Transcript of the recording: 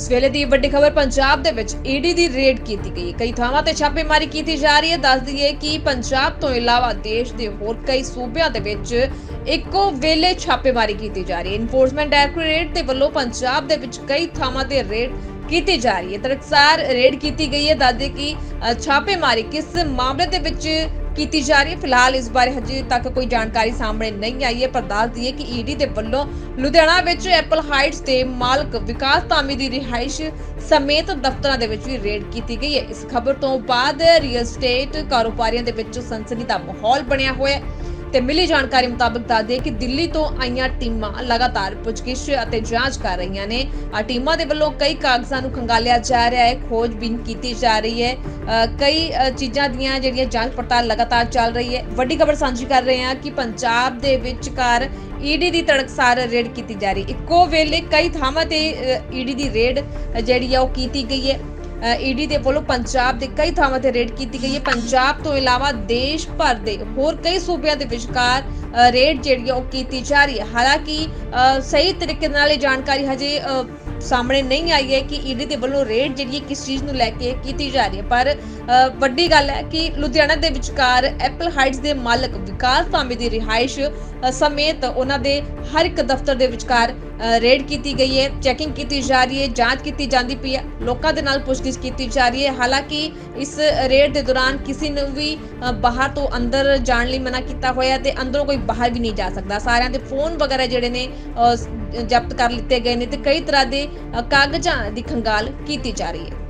ਇਸ ਵੇਲੇ ਦੀ ਵੱਡੀ ਖਬਰ ਪੰਜਾਬ ਦੇ ਵਿੱਚ ਈਡੀ ਦੀ ਰੇਡ ਕੀਤੀ ਗਈ ਕਈ ਥਾਵਾਂ ਤੇ ਛਾਪੇਮਾਰੀ ਕੀਤੀ ਜਾ ਰਹੀ ਹੈ। ਦੱਸ ਦਈਏ ਕਿ ਪੰਜਾਬ ਤੋਂ ਇਲਾਵਾ ਦੇਸ਼ ਦੇ ਹੋਰ ਕਈ ਸੂਬਿਆਂ ਦੇ ਵਿੱਚ ਇੱਕੋ ਵੇਲੇ ਛਾਪੇਮਾਰੀ ਕੀਤੀ ਜਾ ਰਹੀ ਹੈ। ਇਨਫੋਰਸਮੈਂਟ ਡਾਇਰੈਕਟੋਰੇਟ ਦੇ ਵੱਲੋਂ ਪੰਜਾਬ ਦੇ ਵਿੱਚ ਕਈ ਥਾਵਾਂ ਤੇ ਰੇਡ ਕੀਤੀ ਜਾ ਰਹੀ ਹੈ। ਤਰਕਸਾਰ ਰੇਡ ਕੀਤੀ ਗਈ ਹੈ। ਦੱਸਦੇ ਕਿ ਛਾਪੇਮਾਰੀ ਕਿਸ ਮਾਮਲੇ ਦੇ ਵਿੱਚ ਕੀਤੀ ਜਾ ਰਹੀ ਹੈ। ਫਿਲਹਾਲ ਇਸ ਬਾਰੇ ਹਜੇ ਤੱਕ ਕੋਈ ਜਾਣਕਾਰੀ ਸਾਹਮਣੇ ਨਹੀਂ ਆਈ ਹੈ। ਪਰ ਦੱਸ ਦਈਏ ਕਿ ਈਡੀ ਦੇ ਵੱਲੋਂ ਲੁਧਿਆਣਾ ਵਿੱਚ ਐਪਲ ਹਾਈਟਸ ਦੇ ਮਾਲਕ ਵਿਕਾਸ ਧਾਮੀ ਦੀ ਰਿਹਾਇਸ਼ ਸਮੇਤ ਦਫ਼ਤਰਾਂ ਦੇ ਵਿੱਚ ਵੀ ਰੇਡ ਕੀਤੀ ਗਈ ਹੈ। ਇਸ ਖਬਰ ਤੋਂ ਬਾਅਦ ਰੀਅਲ ਸਟੇਟ ਕਾਰੋਬਾਰੀਆਂ ਦੇ ਵਿੱਚ ਸਨਸਨੀ ਦਾ ਮਾਹੌਲ ਬਣਿਆ ਹੋਇਆ ਹੈ। ਤੇ ਮਿਲੀ ਜਾਣਕਾਰੀ ਮੁਤਾਬਕ ਦੱਸਦੇ ਕਿ ਦਿੱਲੀ ਤੋਂ ਆਈਆਂ ਟੀਮਾਂ ਲਗਾਤਾਰ ਪੁੱਛਗਿੱਛ ਅਤੇ ਜਾਂਚ ਕਰ ਰਹੀਆਂ ਨੇ। ਆ ਟੀਮਾਂ ਦੇ ਵੱਲੋਂ ਕਈ ਕਾਗਜ਼ਾਂ ਨੂੰ ਖੰਗਾਲਿਆ ਜਾ ਰਿਹਾ ਹੈ, ਖੋਜਬੀਨ ਕੀਤੀ ਜਾ ਰਹੀ ਹੈ। ਕਈ ਚੀਜ਼ਾਂ ਦੀਆਂ ਜਿਹੜੀਆਂ ਜਾਂਚ ਪੜਤਾਲ ਲਗਾਤਾਰ ਚੱਲ ਰਹੀ ਹੈ। ਵੱਡੀ ਖਬਰ ਸਾਂਝੀ ਕਰ ਰਹੇ ਹਾਂ ਕਿ ਪੰਜਾਬ ਦੇ ਵਿਚਕਾਰ ਈਡੀ ਦੀ ਤੜਕਸਾਰ ਰੇਡ ਕੀਤੀ ਜਾ ਰਹੀ। ਇੱਕੋ ਵੇਲੇ ਕਈ ਥਾਵਾਂ ਤੇ ਈਡੀ ਦੀ ਰੇਡ ਜਿਹੜੀ ਆ ਉਹ ਕੀਤੀ ਗਈ ਹੈ। ਈਡੀ ਦੇ ਵੱਲੋਂ ਪੰਜਾਬ ਦੇ ਕਈ ਥਾਵਾਂ ਤੇ ਰੇਡ ਕੀਤੀ ਗਈ ਹੈ। ਪੰਜਾਬ ਤੋਂ ਇਲਾਵਾ ਦੇਸ਼ ਭਰ ਦੇ ਹੋਰ ਕਈ ਸੂਬਿਆਂ ਦੇ ਵਿਚਕਾਰ ਰੇਡ ਜਿਹੜੀ ਹੈ ਉਹ ਕੀਤੀ ਜਾ ਰਹੀ ਹੈ। ਹਾਲਾਂਕਿ ਸਹੀ ਤਰੀਕੇ ਨਾਲ ਇਹ ਜਾਣਕਾਰੀ ਹਜੇ ਸਾਹਮਣੇ ਨਹੀਂ ਆਈ ਹੈ ਕਿ ਈਡੀ ਦੇ ਵੱਲੋਂ ਰੇਡ ਜਿਹੜੀ ਹੈ, ਕਿਸ ਚੀਜ਼ ਨੂੰ ਲੈ ਕੇ ਕੀਤੀ ਜਾ ਰਹੀ ਹੈ। ਪਰ ਵੱਡੀ ਗੱਲ ਹੈ ਕਿ ਲੁਧਿਆਣਾ ਦੇ ਵਿਚਕਾਰ ਐਪਲ ਹਾਈਟਸ ਦੇ ਮਾਲਕ ਵਿਕਾਸ ਧਾਮੀ ਦੀ ਰਿਹਾਇਸ਼ ਸਮੇਤ ਉਹਨਾਂ ਦੇ ਹਰ ਇੱਕ ਦਫ਼ਤਰ ਦੇ ਵਿਚਕਾਰ ਰੇਡ ਕੀਤੀ ਗਈ ਹੈ। ਚੈਕਿੰਗ ਕੀਤੀ ਜਾ ਰਹੀ ਹੈ, ਜਾਂਚ ਕੀਤੀ ਜਾਂਦੀ ਪਈ ਹੈ। ਲੋਕਾਂ ਦੇ ਨਾਲ ਪੁੱਛਗਿੱਛ ਕੀਤੀ ਜਾ ਰਹੀ ਹੈ। ਹਾਲਾਂਕਿ, ਇਸ ਰੇਡ ਦੇ ਦੌਰਾਨ ਕਿਸੇ ਨੂੰ ਵੀ ਬਾਹਰ ਤੋਂ ਅੰਦਰ ਜਾਣ ਲਈ ਮਨਾ ਕੀਤਾ ਹੋਇਆ ਤੇ ਅੰਦਰੋਂ ਕੋਈ ਬਾਹਰ ਵੀ ਨਹੀਂ ਜਾ ਸਕਦਾ। ਸਾਰਿਆਂ ਦੇ ਫੋਨ ਵਗੈਰਾ ਜਿਹੜੇ ਨੇ ਅ, ਜ਼ਬਤ ਕਰ ਲਿੱਤੇ ਗਏ ਨੇ ਤੇ ਕਈ ਤਰ੍ਹਾਂ ਦੇ ਕਾਗਜ਼ਾਂ ਦੀ ਖੰਗਾਲ ਕੀਤੀ ਜਾ ਰਹੀ ਹੈ।